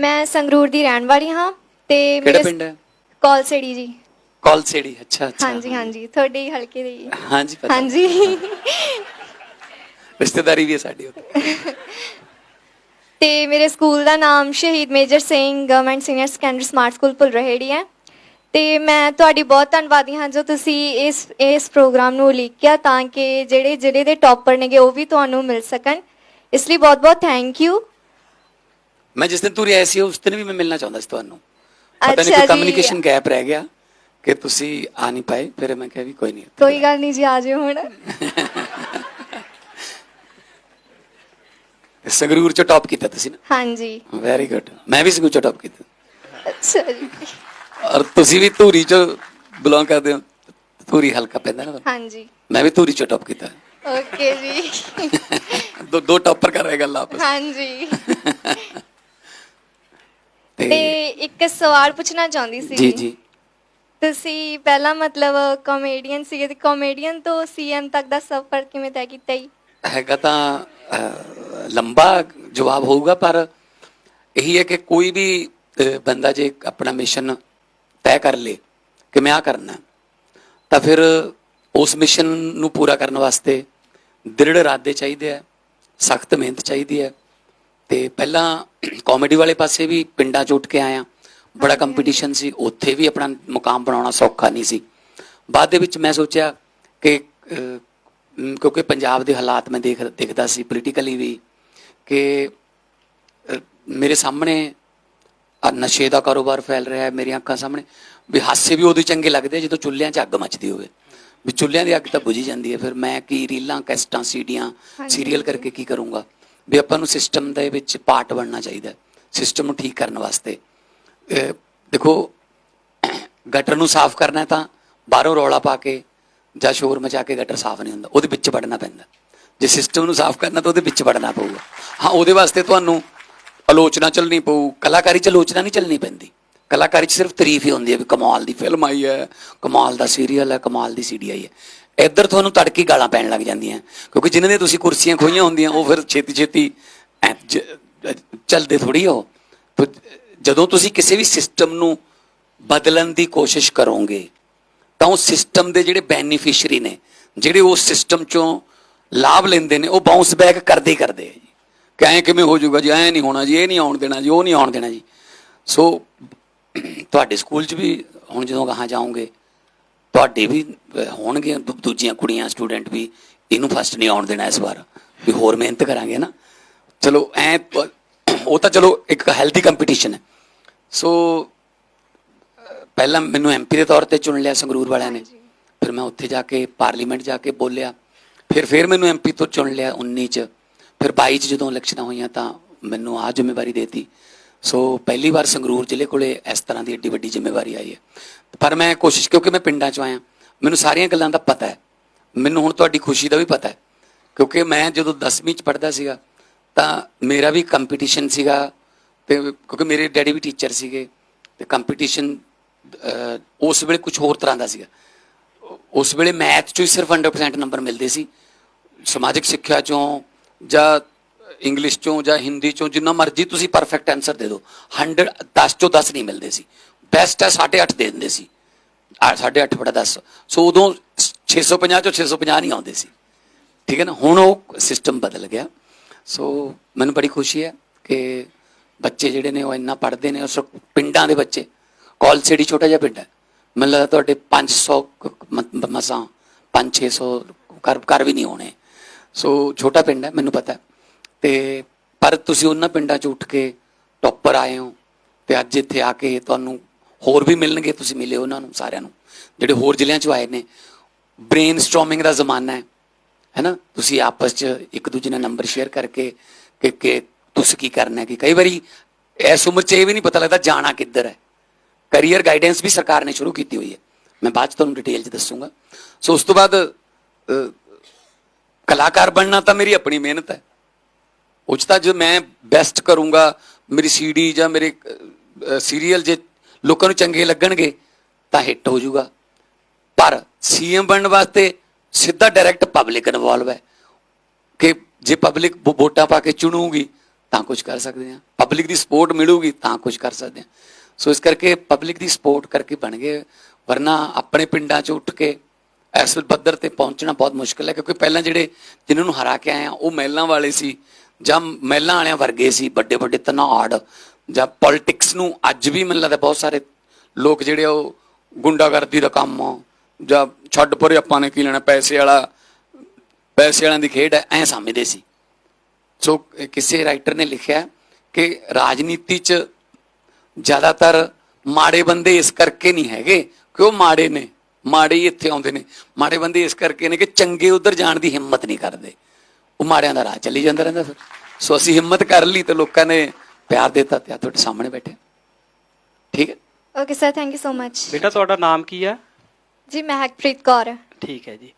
ਮੈਂ ਸੰਗਰੂਰ ਦੀ ਰਹਿਣ ਵਾਲੀ ਹਾਂ ਤੇ ਕਿਹੜਾ ਪਿੰਡ ਹੈ? ਕੌਲਸੇੜੀ ਜੀ। ਕੌਲਸੇੜੀ ਅੱਛਾ ਅੱਛਾ। ਹਾਂਜੀ ਹਾਂਜੀ ਤੁਹਾਡੇ ਹੀ ਹਲਕੇ ਦੇ ਹੀ। ਹਾਂਜੀ ਪਤਾ ਹਾਂਜੀ। ਰਿਸ਼ਤੇਦਾਰੀ ਵੀ ਹੈ ਸਾਡੀ ਉੱਥੇ। ਤੇ ਮੇਰੇ ਸਕੂਲ ਦਾ ਨਾਮ ਸ਼ਹੀਦ Major Singh government senior secondary smart school Pularheri ਹੈ। ਤੇ ਮੈਂ ਤੁਹਾਡੀ ਬਹੁਤ ਧੰਨਵਾਦੀ ਹਾਂ ਜੋ ਤੁਸੀਂ ਇਸ ਇਸ ਪ੍ਰੋਗਰਾਮ ਨੂੰ ਉਲੀਕਿਆ ਤਾਂ ਕਿ ਜਿਹੜੇ ਜ਼ਿਲ੍ਹੇ ਦੇ ਟੌਪਰ ਨੇਗੇ ਉਹ ਵੀ ਤੁਹਾਨੂੰ ਮਿਲ ਸਕਣ। ਇਸ ਲਈ ਬਹੁਤ ਬਹੁਤ ਥੈਂਕ ਯੂ। ਮੈਂ ਜਿਸ ਦਿਨ ਤੁਰੀ ਆਈ ਸੀ ਉਸ ਦਿਨ ਵੀ ਮੈਂ ਮਿਲਣਾ ਚਾਹੁੰਦਾ ਸੀ ਤੁਹਾਨੂੰ। ਪਤਾ ਨਹੀਂ ਅੱਛਾ ਜੀ। ਕਮਿਊਨੀਕੇਸ਼ਨ ਗੈਪ ਰਹਿ ਗਿਆ ਕਿ ਤੁਸੀਂ ਆ ਨਹੀਂ ਪਾਏ ਫਿਰ ਮੈਂ ਕਿਹਾ ਵੀ ਕੋਈ ਨਹੀਂ। ਕੋਈ ਗੱਲ ਨਹੀਂ ਜੀ ਆ ਜਿਓ ਹੁਣ। ਸੰਗਰੂਰ ਚ ਟੌਪ ਕੀਤਾ ਤੁਸੀਂ ਨਾ? ਹਾਂਜੀ। ਵੈਰੀ ਗੁੱਡ ਮੈਂ ਵੀ ਸੰਗਰੂਰ ਚ ਟੌਪ ਕੀਤਾ। ਅੱਛਾ ਜੀ। ਔਰ ਤੁਸੀਂ ਵੀ ਧੂਰੀ ਚ ਬਿਲੋਂਗ ਕਰਦੇ ਹੋ। ਧੂਰੀ ਹਲਕਾ ਪੈਂਦਾ ਨਾ। ਤੁਹਾਨੂੰ। ਹਾਂਜੀ। ਮੈਂ ਵੀ ਧੂਰੀ ਚ ਟੌਪ ਕੀਤਾ। ਓਕੇ ਜੀ। ਦੋ ਦੋ ਟੌਪਰ ਕਰ ਰਹੇ ਗੱਲ ਆਪਸ। ਹਾਂਜੀ। ਤੇ ਇੱਕ ਸਵਾਲ ਪੁੱਛਣਾ ਚਾਹੁੰਦੀ ਸੀ ਜੀ ਜੀ। ਤੁਸੀਂ ਪਹਿਲਾਂ ਮਤਲਬ ਕਾਮੇਡੀਅਨ ਸੀਗੇ ਤੇ ਕਾਮੇਡੀਅਨ ਤੋਂ ਸੀਐਮ ਤੱਕ ਦਾ ਸਫ਼ਰ ਕਿਵੇਂ ਤੈਅ ਕੀਤਾ ਜੀ? ਹੈਗਾ ਤਾਂ ਲੰਬਾ ਜਵਾਬ ਹੋਊਗਾ ਪਰ ਇਹੀ ਹੈ ਕਿ ਕੋਈ ਵੀ ਬੰਦਾ ਜੇ ਆਪਣਾ ਮਿਸ਼ਨ ਤੈਅ ਕਰ ਲੇ ਕਿ ਮੈਂ ਆ ਕਰਨਾ ਤਾਂ ਫਿਰ ਉਸ ਮਿਸ਼ਨ ਨੂੰ ਪੂਰਾ ਕਰਨ ਵਾਸਤੇ ਦ੍ਰਿੜ ਇਰਾਦੇ ਚਾਹੀਦੇ ਆ ਸਖਤ ਮਿਹਨਤ ਚਾਹੀਦੀ ਹੈ ਤੇ ਪਹਿਲਾਂ ਕਾਮੇਡੀ ਵਾਲੇ ਪਾਸੇ ਵੀ ਪਿੰਡਾਂ ਚ ਉੱਠ ਕੇ ਆਇਆ ਬੜਾ ਕੰਪੀਟੀਸ਼ਨ ਸੀ। ਉੱਥੇ ਵੀ ਆਪਣਾ ਮੁਕਾਮ ਬਣਾਉਣਾ ਸੌਖਾ ਨਹੀਂ ਸੀ। ਬਾਅਦ ਦੇ ਵਿੱਚ ਮੈਂ ਸੋਚਿਆ ਕਿ ਕਿਉਂਕਿ ਪੰਜਾਬ ਦੇ ਹਾਲਾਤ ਮੈਂ ਦੇਖ ਦੇਖਦਾ ਸੀ ਪੋਲੀਟੀਕਲੀ ਵੀ ਕਿ ਮੇਰੇ ਸਾਹਮਣੇ ਨਸ਼ੇ ਦਾ ਕਾਰੋਬਾਰ ਫੈਲ ਰਿਹਾ ਹੈ ਮੇਰੀਆਂ ਅੱਖਾਂ ਸਾਹਮਣੇ। ਵੀ ਹਾਸੇ ਵੀ ਉਦੋਂ ਚੰਗੇ ਲੱਗਦੇ ਜਦੋਂ ਚੁੱਲ੍ਹਿਆਂ 'ਚ ਅੱਗ ਮੱਚਦੀ ਹੋਵੇ। ਵੀ ਚੁੱਲ੍ਹਿਆਂ ਦੀ ਅੱਗ ਤਾਂ ਬੁਝੀ ਜਾਂਦੀ ਹੈ। ਫਿਰ ਮੈਂ ਕੀ ਰੀਲਾਂ ਕੈਸਟਾਂ ਸੀਡੀਆਂ ਸੀਰੀਅਲ ਕਰਕੇ ਕੀ ਕਰੂੰਗਾ? ਵੀ ਆਪਾਂ ਨੂੰ ਸਿਸਟਮ ਦੇ ਵਿੱਚ ਪਾਰਟ ਬਣਨਾ ਚਾਹੀਦਾ ਸਿਸਟਮ ਨੂੰ ਠੀਕ ਕਰਨ ਵਾਸਤੇ। ਦੇਖੋ ਗਟਰ ਨੂੰ ਸਾਫ਼ ਕਰਨਾ ਤਾਂ ਬਾਹਰੋਂ ਰੌਲਾ ਪਾ ਕੇ ਜਾਂ ਸ਼ੋਰ ਮਚਾ ਕੇ ਗਟਰ ਸਾਫ਼ ਨਹੀਂ ਹੁੰਦਾ, ਉਹਦੇ ਵਿੱਚ ਵੜਨਾ ਪੈਂਦਾ। ਜੇ ਸਿਸਟਮ ਨੂੰ ਸਾਫ਼ ਕਰਨਾ ਤਾਂ ਉਹਦੇ ਵਿੱਚ ਵੜਨਾ ਪਊਗਾ। ਹਾਂ, ਉਹਦੇ ਵਾਸਤੇ ਤੁਹਾਨੂੰ ਆਲੋਚਨਾ ਚੱਲਣੀ ਪਊ, ਕਲਾਕਾਰੀ ਚ ਆਲੋਚਨਾ ਨਹੀਂ ਚੱਲਣੀ ਪੈਂਦੀ। ਕਲਾਕਾਰੀ ਚ ਸਿਰਫ ਤਾਰੀਫ ਹੀ ਹੁੰਦੀ ਹੈ ਵੀ ਕਮਾਲ ਦੀ ਫਿਲਮ ਆਈ ਹੈ, ਕਮਾਲ ਦਾ ਸੀਰੀਅਲ ਹੈ, ਕਮਾਲ ਦੀ ਸੀਡੀ ਆਈ ਹੈ। ਇੱਧਰ ਤੁਹਾਨੂੰ ਤੜਕੀ ਗਾਲਾਂ ਪੈਣ ਲੱਗ ਜਾਂਦੀਆਂ। ਕਿਉਂਕਿ ਜਿਨ੍ਹਾਂ ਦੀਆਂ ਤੁਸੀਂ ਕੁਰਸੀਆਂ ਖੋਈਆਂ ਹੁੰਦੀਆਂ, ਉਹ ਫਿਰ ਛੇਤੀ ਛੇਤੀ ਐਂ ਜ- ਚੱਲਦੇ ਥੋੜੀ ਹੋ ਤੋ ਜਦੋਂ ਤੁਸੀਂ ਕਿਸੇ ਵੀ ਸਿਸਟਮ ਨੂੰ ਬਦਲਣ ਦੀ ਕੋਸ਼ਿਸ਼ ਕਰੋਗੇ, ਤਾਂ ਉਹ ਸਿਸਟਮ ਦੇ ਜਿਹੜੇ ਬੈਨੀਫੀਸ਼ੀਅਰੀ ਨੇ, ਜਿਹੜੇ ਉਸ ਸਿਸਟਮ ਚੋਂ ਲਾਭ ਲੈਂਦੇ ਨੇ, ਉਹ ਬਾਉਂਸ ਬੈਕ ਕਰਦੇ ਹੀ ਕਰਦੇ ਆ ਜੀ। ਕਿ ਐਂ ਕਿਵੇਂ ਹੋ ਜਾਊਗਾ ਜੀ, ਐਂ ਨਹੀਂ ਹੋਣਾ ਜੀ, ਇਹ ਨਹੀਂ ਆਉਣ ਦੇਣਾ ਜੀ, ਉਹ ਨਹੀਂ ਆਉਣ ਦੇਣਾ ਜੀ। ਸੋ, ਤੁਹਾਡੇ ਸਕੂਲ 'ਚ ਵੀ ਹੁਣ ਜਦੋਂ ਗਾਹਾਂ ਜਾਓਗੇ ਤੁਹਾਡੇ ਵੀ ਹੋਣਗੇ ਦੂਜੀਆਂ ਕੁੜੀਆਂ ਸਟੂਡੈਂਟ ਵੀ ਇਹਨੂੰ ਫਸਟ ਨਹੀਂ ਆਉਣ ਦੇਣਾ ਇਸ ਵਾਰ ਵੀ ਹੋਰ ਮਿਹਨਤ ਕਰਾਂਗੇ ਨਾ। ਚਲੋ ਐ ਉਹ ਤਾਂ ਚਲੋ ਇੱਕ ਹੈਲਦੀ ਕੰਪੀਟੀਸ਼ਨ ਹੈ। ਸੋ ਪਹਿਲਾਂ ਮੈਨੂੰ ਐਮਪੀ ਦੇ ਤੌਰ ਤੇ ਚੁਣ ਲਿਆ ਸੰਗਰੂਰ ਵਾਲਿਆਂ ਨੇ। ਫਿਰ ਮੈਂ ਉੱਥੇ ਜਾ ਕੇ ਪਾਰਲੀਮੈਂਟ ਜਾ ਕੇ ਬੋਲਿਆ। ਫਿਰ ਫਿਰ ਮੈਨੂੰ ਐਮਪੀ ਤੋਂ ਚੁਣ ਲਿਆ 19 ਚ। ਫਿਰ 22 ਚ ਜਦੋਂ ਇਲੈਕਸ਼ਨਾਂ ਹੋਈਆਂ ਤਾਂ ਮੈਨੂੰ ਆ ਜ਼ਿੰਮੇਵਾਰੀ ਦੇਤੀ। ਸੋ ਪਹਿਲੀ ਵਾਰ ਸੰਗਰੂਰ ਜ਼ਿਲ੍ਹੇ ਕੋਲੇ ਇਸ ਤਰ੍ਹਾਂ ਦੀ ਏਡੀ ਵੱਡੀ ਜ਼ਿੰਮੇਵਾਰੀ ਆਈ ਹੈ। ਪਰ ਮੈਂ ਕੋਸ਼ਿਸ਼, ਕਿਉਂਕਿ ਮੈਂ ਪਿੰਡਾਂ ਚ ਆਇਆ, ਮੈਨੂੰ ਸਾਰੀਆਂ ਗੱਲਾਂ ਦਾ ਪਤਾ ਹੈ। ਮੈਨੂੰ ਹੁਣ ਤੁਹਾਡੀ ਖੁਸ਼ੀ ਦਾ ਵੀ ਪਤਾ ਹੈ, ਕਿਉਂਕਿ ਮੈਂ ਜਦੋਂ 10ਵੀਂ ਚ ਪੜ੍ਹਦਾ ਸੀਗਾ, ਤਾਂ ਮੇਰਾ ਵੀ ਕੰਪੀਟੀਸ਼ਨ ਸੀਗਾ ਤੇ ਕਿਉਂਕਿ ਮੇਰੇ ਡੈਡੀ ਵੀ ਟੀਚਰ ਸੀਗੇ, ਤੇ ਕੰਪੀਟੀਸ਼ਨ ਉਸ ਵੇਲੇ ਕੁਝ ਹੋਰ ਤਰ੍ਹਾਂ ਦਾ ਸੀਗਾ। ਉਸ ਵੇਲੇ ਮੈਥ ਚੋਂ ਹੀ ਸਿਰਫ 100% ਨੰਬਰ ਮਿਲਦੇ ਸੀ। ਸਮਾਜਿਕ ਸਿੱਖਿਆ ਚੋਂ ਜਾਂ ਇੰਗਲਿਸ਼ ਚੋਂ ਜਾਂ ਹਿੰਦੀ ਚੋਂ ਜਿੰਨਾ ਮਰਜ਼ੀ ਤੁਸੀਂ ਪਰਫੈਕਟ ਆਨਸਰ ਦੇ ਦਿਓ। 100 10 ਚੋਂ 10 ਨਹੀਂ ਮਿਲਦੇ ਸੀ। ਬੈਸਟ ਹੈ 8.5 ਦੇ ਦਿੰਦੇ ਸੀ। 8.5 ਬੜਾ 10 ਸੋ ਉਦੋਂ 650 ਚੋਂ 650 ਨਹੀਂ ਆਉਂਦੇ ਸੀ। ਠੀਕ ਹੈ ਨਾ? ਹੁਣ ਉਹ ਸਿਸਟਮ ਬਦਲ ਗਿਆ। ਸੋ ਮੈਨੂੰ ਬੜੀ ਖੁਸ਼ੀ ਹੈ ਕਿ ਬੱਚੇ ਜਿਹੜੇ ਨੇ ਉਹ ਇੰਨਾ ਪੜ੍ਹਦੇ ਨੇ। ਉਸ ਪਿੰਡਾਂ ਦੇ ਬੱਚੇ ਕੌਲਸੇੜੀ ਛੋਟਾ ਜਿਹਾ ਪਿੰਡ ਹੈ, ਮੈਨੂੰ ਲੱਗਦਾ ਤੁਹਾਡੇ 500 ਕੁ ਮ- ਮਸਾਂ 5-600 ਘਰ ਘਰ ਵੀ ਨਹੀਂ ਹੋਣੇ ਸੋ ਛੋਟਾ ਪਿੰਡ ਹੈ, ਮੈਨੂੰ ਪਤਾ ਹੈ। ਤੇ ਪਰ ਤੁਸੀਂ ਉਹਨਾਂ ਪਿੰਡਾਂ 'ਚ ਉੱਠ ਕੇ ਟੌਪਰ ਆਏ ਹੋ ਤੇ ਅੱਜ ਇੱਥੇ ਆ ਕੇ ਤੁਹਾਨੂੰ ਹੋਰ ਵੀ ਮਿਲਣਗੇ, ਤੁਸੀਂ ਮਿਲੇ ਉਹਨਾਂ ਨੂੰ ਸਾਰਿਆਂ ਨੂੰ। ਜਿਹੜੇ ਹੋਰ ਜ਼ਿਲ੍ਹਿਆਂ 'ਚੋਂ ਆਏ ਨੇ ਬ੍ਰੇਨਸਟਾਰਮਿੰਗ ਦਾ ਜ਼ਮਾਨਾ ਹੈ ਹੈਨਾ ਤੁਸੀਂ ਆਪਸ 'ਚ ਇੱਕ ਦੂਜੇ ਨਾਲ ਨੰਬਰ ਸ਼ੇਅਰ ਕਰਕੇ ਕਿ ਕਿ ਤੁਸੀਂ ਕੀ ਕਰਨਾ ਹੈ, ਕਿ ਕਈ ਵਾਰੀ ਇਸ ਉਮਰ 'ਚ ਇਹ ਵੀ ਨਹੀਂ ਪਤਾ ਲੱਗਦਾ ਜਾਣਾ ਕਿੱਧਰ ਹੈ। ਕੈਰੀਅਰ ਗਾਈਡੈਂਸ ਵੀ ਸਰਕਾਰ ਨੇ ਸ਼ੁਰੂ ਕੀਤੀ ਹੋਈ ਹੈ। ਮੈਂ ਬਾਅਦ 'ਚ ਤੁਹਾਨੂੰ ਡਿਟੇਲ 'ਚ ਦੱਸੂਗਾ। ਸੋ ਉਸ ਤੋਂ ਬਾਅਦ ਕਲਾਕਾਰ ਬਣਨਾ ਤਾਂ ਮੇਰੀ ਆਪਣੀ ਮਿਹਨਤ ਹੈ। ਉਹ 'ਚ ਤਾਂ ਜੇ ਮੈਂ ਬੈਸਟ ਕਰੂੰਗਾ, ਮੇਰੀ ਸੀਡੀ ਜਾਂ ਮੇਰੇ ਸੀਰੀਅਲ ਜੇ ਲੋਕਾਂ ਨੂੰ ਚੰਗੇ ਲੱਗਣਗੇ, ਤਾਂ ਹਿੱਟ ਹੋ ਜਾਊਗਾ। ਪਰ ਸੀਐਮ ਬਣਨ ਵਾਸਤੇ ਸਿੱਧਾ ਡਾਇਰੈਕਟ ਪਬਲਿਕ ਇਨਵੋਲਵ ਹੈ। ਕਿ ਜੇ ਪਬਲਿਕ ਵੋਟਾਂ ਪਾ ਕੇ ਚੁਣੂਗੀ, ਤਾਂ ਕੁਝ ਕਰ ਸਕਦੇ ਹਾਂ। ਪਬਲਿਕ ਦੀ ਸਪੋਰਟ ਮਿਲੂਗੀ, ਤਾਂ ਕੁਝ ਕਰ ਸਕਦੇ ਹਾਂ। ਸੋ ਇਸ ਕਰਕੇ ਪਬਲਿਕ ਦੀ ਸਪੋਰਟ ਕਰਕੇ ਬਣ ਗਏ। ਵਰਨਾ ਆਪਣੇ ਪਿੰਡਾਂ 'ਚ ਉੱਠ ਕੇ ਇਸ ਪੱਧਰ ਤੇ ਪਹੁੰਚਣਾ ਬਹੁਤ ਮੁਸ਼ਕਲ ਹੈ, ਕਿਉਂਕਿ ਪਹਿਲਾਂ ਜਿਹੜੇ ਜਿਨ੍ਹਾਂ ਨੂੰ ਹਰਾ ਕੇ ਆਏ ਆ ਉਹ ਮਹਿਲਾਂ ਵਾਲੇ ਸੀ। ਜਾਂ ਮਹਿਲਾਂ ਵਾਲਿਆਂ ਵਰਗੇ ਸੀ, ਵੱਡੇ ਵੱਡੇ ਧਨਾੜ ਜਾਂ ਪੋਲਿਟਿਕਸ ਨੂੰ ਅੱਜ ਵੀ ਮੈਨੂੰ ਲੱਗਦਾ ਬਹੁਤ ਸਾਰੇ ਲੋਕ ਜਿਹੜੇ ਆ ਉਹ ਗੁੰਡਾਗਰਦੀ ਦਾ ਕੰਮ ਜਾਂ ਛੱਡ ਪਰੇ ਆਪਾਂ ਨੇ ਕੀ ਲੈਣਾ, ਪੈਸੇ ਵਾਲਾ, ਪੈਸੇ ਵਾਲਿਆਂ ਦੀ ਖੇਡ ਹੈ ਐ ਸਮਝਦੇ ਸੀ। ਸੋ ਕਿਸੇ ਰਾਈਟਰ ਨੇ ਲਿਖਿਆ ਕਿ ਰਾਜਨੀਤੀ 'ਚ ਜ਼ਿਆਦਾਤਰ ਮਾੜੇ ਬੰਦੇ ਇਸ ਕਰਕੇ ਨਹੀਂ ਹੈਗੇ, ਕਿ ਉਹ ਮਾੜੇ ਨੇ, ਮਾੜੇ ਹੀ ਇੱਥੇ ਆਉਂਦੇ ਨੇ। ਮਾੜੇ ਬੰਦੇ ਇਸ ਕਰਕੇ ਨੇ ਕਿ ਚੰਗੇ ਉਧਰ ਜਾਣ ਦੀ ਹਿੰਮਤ ਨਹੀਂ ਕਰਦੇ। ਉਹ ਮਾੜਿਆਂ ਦਾ ਰਾਹ ਚੱਲੀ ਜਾਂਦਾ ਰਹਿੰਦਾ ਫਿਰ। ਸੋ ਅਸੀਂ ਹਿੰਮਤ ਕਰ ਲਈ ਤੇ ਲੋਕਾਂ ਨੇ ਪਿਆਰ ਦਿੱਤਾ ਤੇ ਆ ਤੁਹਾਡੇ ਸਾਹਮਣੇ ਬੈਠੇ। ਠੀਕ ਹੈ? Okay sir thank you so much ਬੇਟਾ ਤੁਹਾਡਾ ਨਾਮ ਕੀ ਹੈ? ਜੀ ਮਹਿਕਪ੍ਰੀਤ ਕੌਰ। ਠੀਕ ਹੈ ਜੀ।